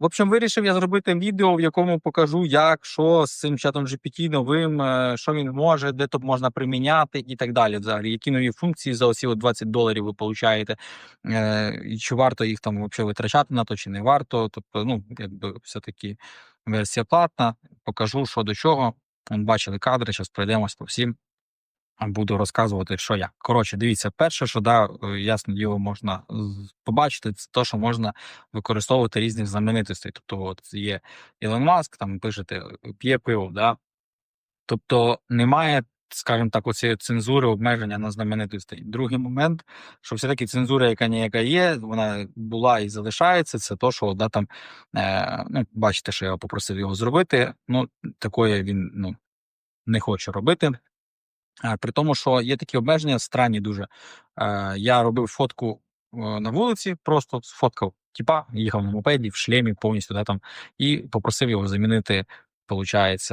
В общем, вирішив я зробити відео, в якому покажу, як, що з цим чатом GPT новим, е, що він може, де тут можна приміняти і так далі. Взагалі, які нові функції за оці 20 доларів ви получаєте, е, і чи варто їх там взагалі витрачати на то, чи не варто. Тобто, ну, якби все-таки версія платна. Покажу, що до чого. Бачили кадри, зараз пройдемось по всім. Буду розказувати, що як. Коротше, дивіться, перше, що да, е, ясно діло можна побачити, це те, що можна використовувати різних знаменитостей. Тобто, от є Ілон Маск, там пишете, п'є пиво, да? Тобто немає, скажімо так, оцієї цензури обмеження на знаменитостей. Другий момент, що все-таки цензура, яка ніяка є, вона була і залишається. Це то, що да, там, е, ну, бачите, що я попросив його зробити. Ну, такої він ну, не хоче робити. Е, При тому, що є такі обмеження странні дуже. Е, Я робив фотку е, на вулиці, просто сфоткав типа, їхав на мопеді в шлемі повністю, да, там, і попросив його замінити, виходить,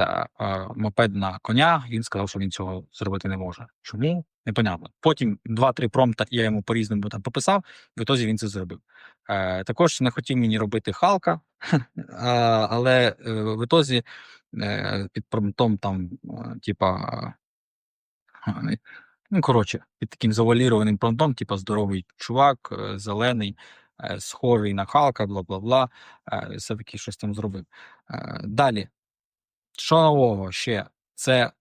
мопед на коня. Він сказав, що він цього зробити не може. Чому? Непонятно. Потім два-три промпта я йому по-різному там пописав, в ітозі він це зробив. Також не хотів мені робити Халка, але в ітозі під промптом там, типа. Е, Ну, коротше, під таким завуалірованим промптом, типа здоровий чувак, е, зелений, е, схожий на Халка, бла бла бла. е, Все-таки щось там зробив. Е, Далі, що нового ще? Це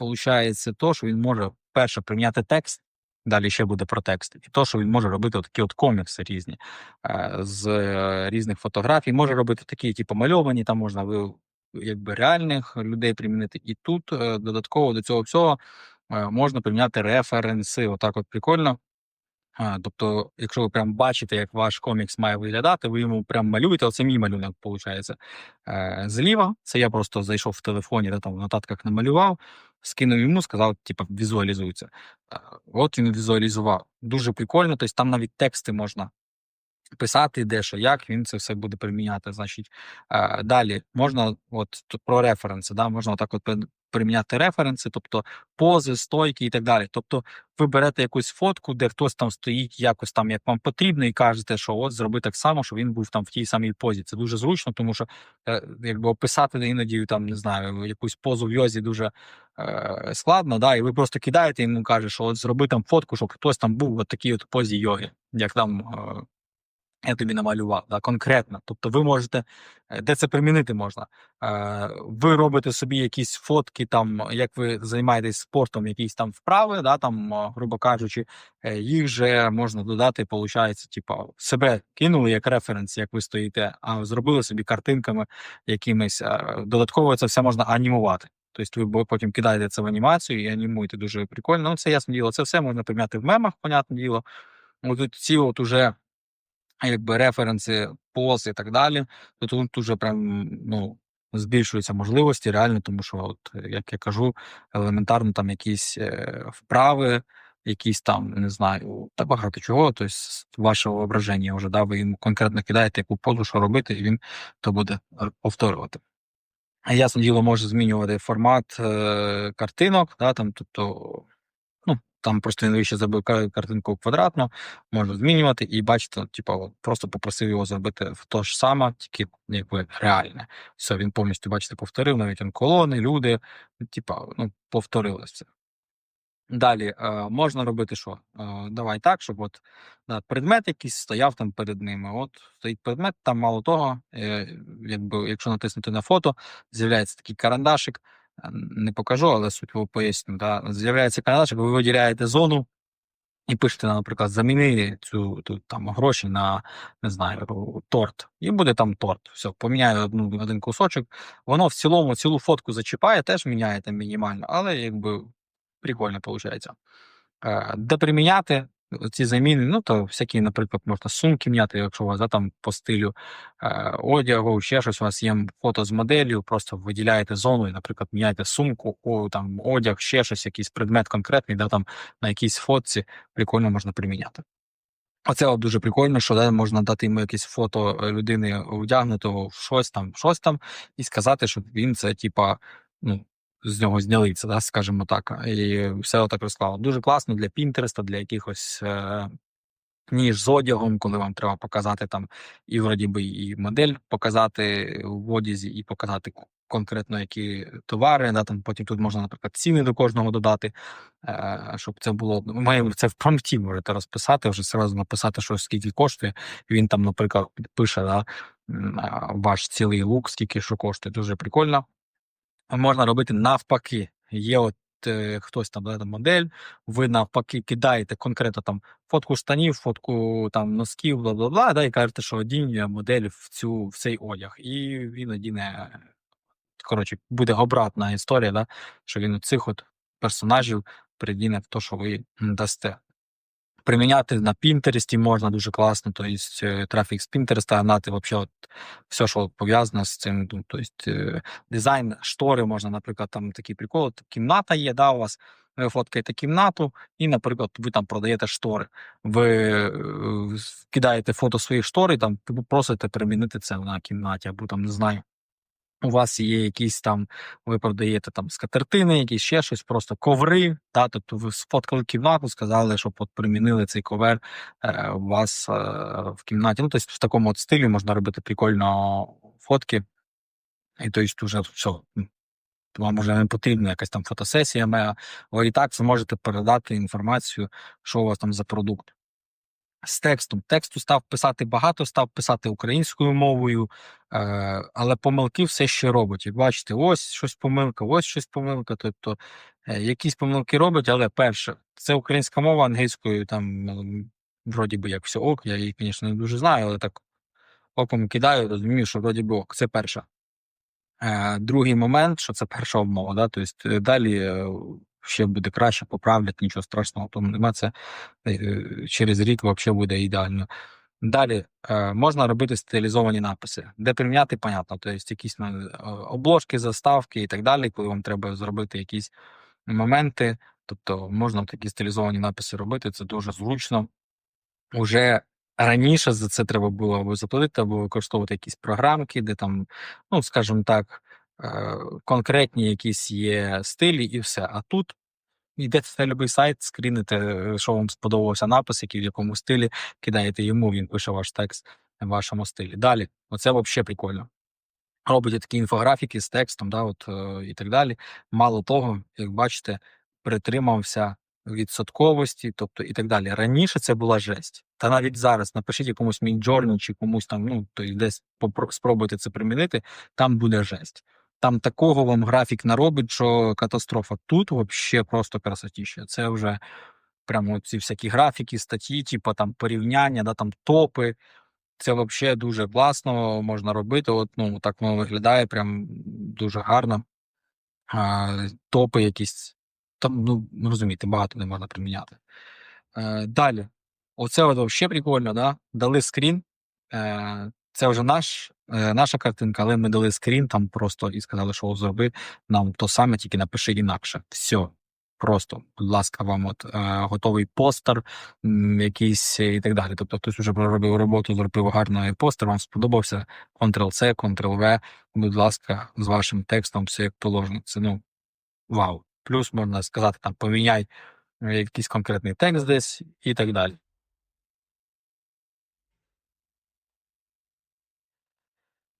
виходить то, що він може перше прийняти текст, далі ще буде про текст, і то, що він може робити такі от комікси різні е, з е, різних фотографій, може робити такі, типу, мальовані, там можна якби реальних людей примінити. І тут е, додатково до цього всього е, можна приміняти референси. Отак от прикольно. А, тобто, якщо ви прям бачите, як ваш комікс має виглядати, ви йому прям малюєте, оце мій малюнок, виходить. Е, зліва, це я просто зайшов в телефоні, де там в нотатках намалював, скинув йому, сказав, типу, візуалізується. Е, от він візуалізував. Дуже прикольно, тобто там навіть тексти можна писати, де що, як він це все буде приміняти. Значить, е, далі можна, от про референси, да, можна отак от приміняти референси, тобто пози, стойки і так далі. Тобто, ви берете якусь фотку, де хтось там стоїть якось там, як вам потрібно, і кажете, що от зроби так само, щоб він був там в тій самій позі. Це дуже зручно, тому що е, якби описати іноді там не знаю, якусь позу в йозі дуже е, складно, да, і ви просто кидаєте йому каже, що от зроби там фотку, щоб хтось там був в такій от позі йоги, як там. Е, я тобі намалював, да, конкретно. Тобто ви можете, е, де це примінити можна. Е, ви робите собі якісь фотки, там, як ви займаєтесь спортом, якісь там вправи, да, там, грубо кажучи, е, їх же можна додати, виходить, типа, себе кинули як референс, як ви стоїте, а зробили собі картинками якимись. Додатково це все можна анімувати. Тобто ви потім кидаєте це в анімацію і анімуєте дуже прикольно. Ну, це ясне діло, це все можна прийняти в мемах, понятне діло. От ці от уже якби референси, поз і так далі, то тут уже прям ну, збільшуються можливості реально, тому що, от, як я кажу, елементарно там якісь е, вправи, якісь там, не знаю, та багато чого, тобто вашого воображення вже да, ви йому конкретно кидаєте, яку позу, що робити, і він то буде повторювати. Ясно діло може змінювати формат е, картинок, да, там, тобто, там просто він вище зробив ка- картинку квадратну, можна змінювати і бачите, типу, просто попросив його зробити то ж саме, тільки якби реальне. Все, він повністю, бачите, повторив, навіть він колони, люди, типа, ну, повторилось це. Далі е, можна робити що? Е, давай так, щоб от да, предмет якийсь стояв там перед ними. От стоїть предмет, там мало того, е, якби, якщо натиснути на фото, з'являється такий карандашик. Е, Не покажу, але суть поясню. Да. З'являється карандашик, ви виділяєте зону і пишете, наприклад, заміни цю там гроші на не знаю, торт. І буде там торт. Все, поміняю одну один кусочок. Воно в цілому цілу фотку зачіпає, теж міняє мінімально, але якби прикольно виходить. Е, Де приміняти ці заміни, ну то всякі, наприклад, можна сумки міняти, якщо у вас да, там по стилю е, одягу, ще щось, у вас є фото з моделлю, просто виділяєте зону і, наприклад, міняєте сумку, о, там одяг, ще щось, якийсь предмет конкретний, да, там на якійсь фотці прикольно можна приміняти. Оце от дуже прикольно, що да, можна дати йому якесь фото е, людини вдягнутого в щось там, щось там, і сказати, що він це, типа, ну, з нього зняли це, да, скажімо так, і все отак розклало. Дуже класно для Пінтереста, для якихось е, ніж з одягом, коли вам треба показати там і вроді би і модель показати в одязі, і показати конкретно які товари. Да, там потім тут можна, наприклад, ціни до кожного додати, е, щоб це було. Ми це в промпті можете розписати, вже зразу написати, що скільки коштує. Він там, наприклад, підпише да, ваш цілий лук, скільки що коштує. Дуже прикольно. Можна робити навпаки. Є от е, хтось там да, там модель, ви навпаки кидаєте конкретно там фотку штанів, фотку там носків, бла бла бла, да, і кажете, що одінь модель в цю в цей одяг. І він одіне. Коротше, буде обратна історія, да, що він от цих от персонажів придіне в те, що ви дасте. Приміняти на Пінтересті можна дуже класно, тобто е, трафік з Пінтереста гнати, от все, що пов'язано з цим. Тобто е, дизайн, штори можна, наприклад, там такий прикол, кімната є, да, у вас. Ви фоткаєте кімнату, і, наприклад, ви там продаєте штори. Ви е, кидаєте фото своїх штор і там просите перемінити це на кімнаті, або там не знаю. У вас є якісь там, ви продаєте там скатертини, якісь ще щось, просто коври. Та, тобто ви сфоткали кімнату, сказали, щоб от примінили цей ковер е, у вас е, в кімнаті. Ну, тобто в такому от стилі можна робити прикольно фотки. І тобто вже все. Вам вже не потрібна якась там фотосесія. Ви і так зможете передати інформацію, що у вас там за продукт. З текстом. Тексту став писати багато, став писати українською мовою, е, але помилки все ще робить. Як бачите, ось щось помилка, ось щось помилка. Тобто е, якісь помилки робить, але перше, це українська мова англійською, там вроді би як все ок. Я її, звісно, не дуже знаю, але так оком кидаю, розумію, що вроді би ок. Це перше. Е, другий момент, що це перша обмова, да? тобто далі ще буде краще, поправлять, нічого страшного, тому нема це е, через рік взагалі буде ідеально. Далі е, можна робити стилізовані написи, де приміняти, понятно, тобто якісь обложки, заставки і так далі, коли вам треба зробити якісь моменти. Тобто можна такі стилізовані написи робити, це дуже зручно. Уже раніше за це треба було або заплатити, або використовувати якісь програмки, де там, ну скажімо так, конкретні якісь є стилі, і все. А тут йдете на будь-який сайт, скріните, що вам сподобався напис, який в якому стилі, кидаєте йому, він пише ваш текст в вашому стилі. Далі, оце взагалі прикольно. Робите такі інфографіки з текстом, да, от, е, і так далі. Мало того, як бачите, притримався відсотковості, тобто і так далі. Раніше це була жесть. Та навіть зараз напишіть якомусь Midjourney чи комусь там, ну то десь спробуйте це примінити, там буде жесть. Там такого вам графік наробить, що катастрофа. Тут взагалі просто красотіще. Це вже прямо ці всякі графіки, статті, типу там порівняння, да, там топи. Це взагалі дуже класно можна робити. От, ну, так воно виглядає, прям дуже гарно. А, топи якісь. Там, ну, розумієте, багато не можна приміняти. Е, далі. Оце от взагалі прикольно, да? Дали скрін. Е, це вже наш, е, наша картинка, але ми дали скрін там просто і сказали, що зроби нам то саме, тільки напиши інакше. Все. Просто, будь ласка, вам от е, готовий постер, якийсь і так далі. Тобто хтось вже проробив роботу, зробив гарний постер, вам сподобався. Ctrl-C, Ctrl-V, будь ласка, з вашим текстом все як положено. Це ну вау. Плюс можна сказати, там поміняй е, якийсь конкретний текст десь і так далі.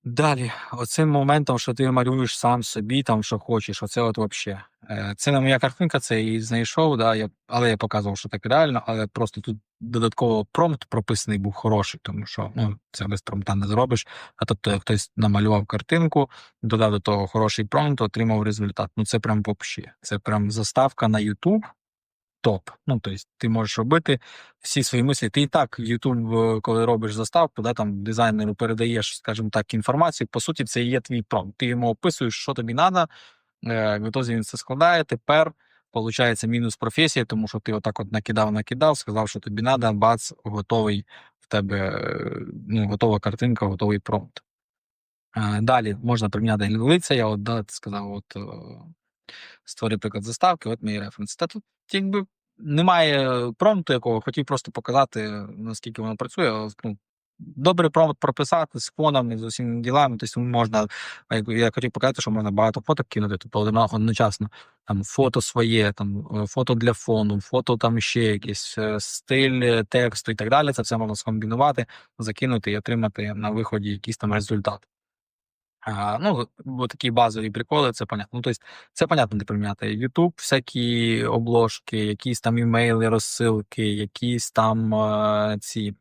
Далі, оцим моментом, що ти малюєш сам собі, там що хочеш, оце от вообще. Е, Це не моя картинка, це я її знайшов, да, я, але я показував, що так реально, але просто тут додатково промпт прописаний був хороший, тому що ну, це без промпта не зробиш. А тобто, хтось намалював картинку, додав до того хороший промпт, отримав результат. Ну це прям вообще. Це прям заставка на YouTube. Топ. Ну, тобто, ти можеш робити всі свої мислі. Ти і так YouTube, е, коли робиш заставку, да, там дизайнеру передаєш, скажімо так, інформацію. По суті, це є твій промпт. Ти йому описуєш, що тобі треба. Е, відтоді він це складає. Тепер виходить мінус професія, тому що ти отак от накидав, накидав, сказав, що тобі треба, бац, готовий в тебе е, ну, готова картинка, готовий промпт. Е, Далі можна приміняти лиця. Я от да, сказав, от створив приклад заставки, от мої референси. Та тут якби немає промпту якого, хотів просто показати, наскільки воно працює. Ну, добрий промпт прописати з фонами, з усіма ділами. Тобто можна, я хотів показати, що можна багато фоток кинути, тобто одночасно. Там фото своє, там е, фото для фону, фото там ще якийсь е, стиль е, тексту і так далі. Це все можна скомбінувати, закинути і отримати на виході якийсь там результат. Ну, бо такі базові приколи, це понятно. Ну, тобто, це понятно, де приміняти. YouTube, всякі обложки, якісь там імейли, розсилки, якісь там е, ці.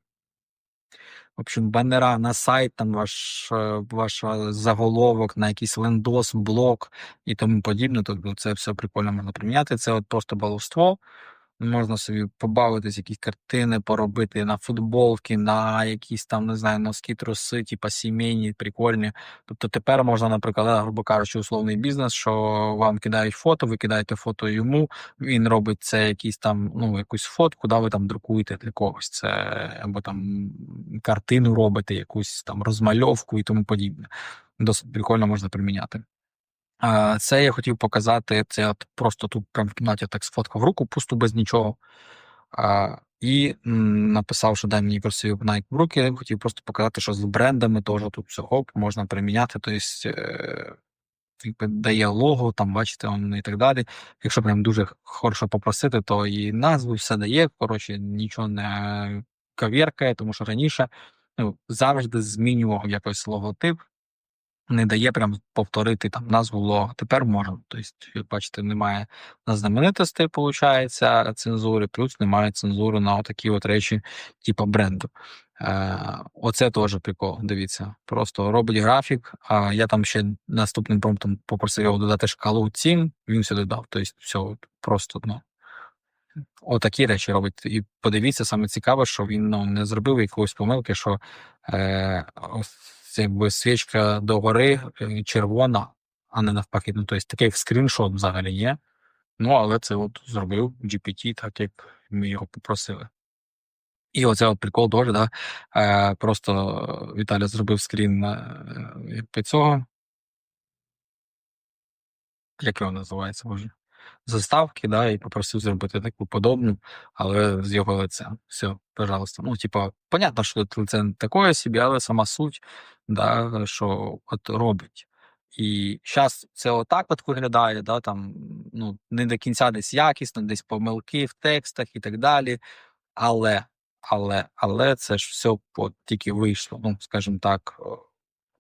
В общем, банера на сайт, там ваш, е, ваш е, заголовок, на якийсь лендос, блок і тому подібне. Тобто це все прикольно можна приміняти. Це от просто баловство. Можна собі побавитись, якісь картини поробити на футболки, на якісь там, не знаю, носки, труси, типа сімейні, прикольні. Тобто тепер можна, наприклад, грубо кажучи, условний бізнес, що вам кидають фото, ви кидаєте фото йому, він робить це якийсь там, ну, якусь фотку, да, ви там друкуєте для когось. Це або там картину робите, якусь там розмальовку і тому подібне. Досить прикольно можна приміняти. Це я хотів показати. Це от просто тут прям в кімнаті так сфоткав руку, пусту без нічого. І написав, що дай мені красиві Nike в руки. Хотів просто показати, що з брендами теж тут все оп, можна приміняти. Тобто, дає лого, там бачите, он і так далі. Якщо прям дуже хорошо попросити, то і назву все дає. Коротше, нічого не кавіркає, тому що раніше ну, завжди змінював якось логотип не дає прям повторити там назву лого. Тепер можна. Тобто, як бачите, немає на знаменитостей, виходить, цензури, плюс немає цензури на такі от речі, типу бренду. Е, Оце теж прикол. Дивіться. Просто робить графік. А я там ще наступним промптом попросив його додати шкалу цін, він все додав. Тобто, все просто ну. Отакі речі робить. І подивіться, саме цікаве, що він ну, не зробив якоїсь помилки, що е, це якби свічка догори е, червона, а не навпаки. Ну, тобто такий скріншот взагалі є. Ну, але це от зробив GPT, так як ми його попросили. І оце от прикол теж, да? Е, просто Віталя зробив скрін е, під цього. Як його називається, може? Заставки, да, і попросив зробити таку подобну, але з його лицем. Все, пожалуйста. Ну, типа, понятно, що лице не такое собі, але сама суть, да, що от робить. І зараз це отак от виглядає, да, там, ну, не до кінця десь якісно, десь помилки в текстах і так далі. Але, але, але це ж все от, тільки вийшло, ну, скажімо так,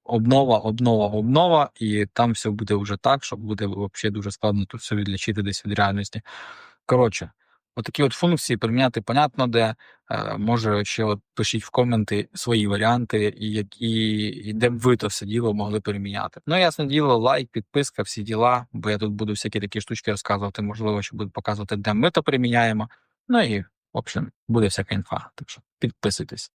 обнова, обнова, обнова, і там все буде вже так, що буде взагалі дуже складно тут все відлічити десь від реальності. Коротше, отакі от функції приміняти, понятно, де е, може ще от пишіть в коменти свої варіанти, і які і де б ви то все діло могли переміняти. Ну, ясне діло, лайк, підписка, всі діла, бо я тут буду всякі такі штучки розказувати, можливо, що буду показувати, де ми то приміняємо. Ну і в общем, буде всяка інфа. Так що підписуйтесь.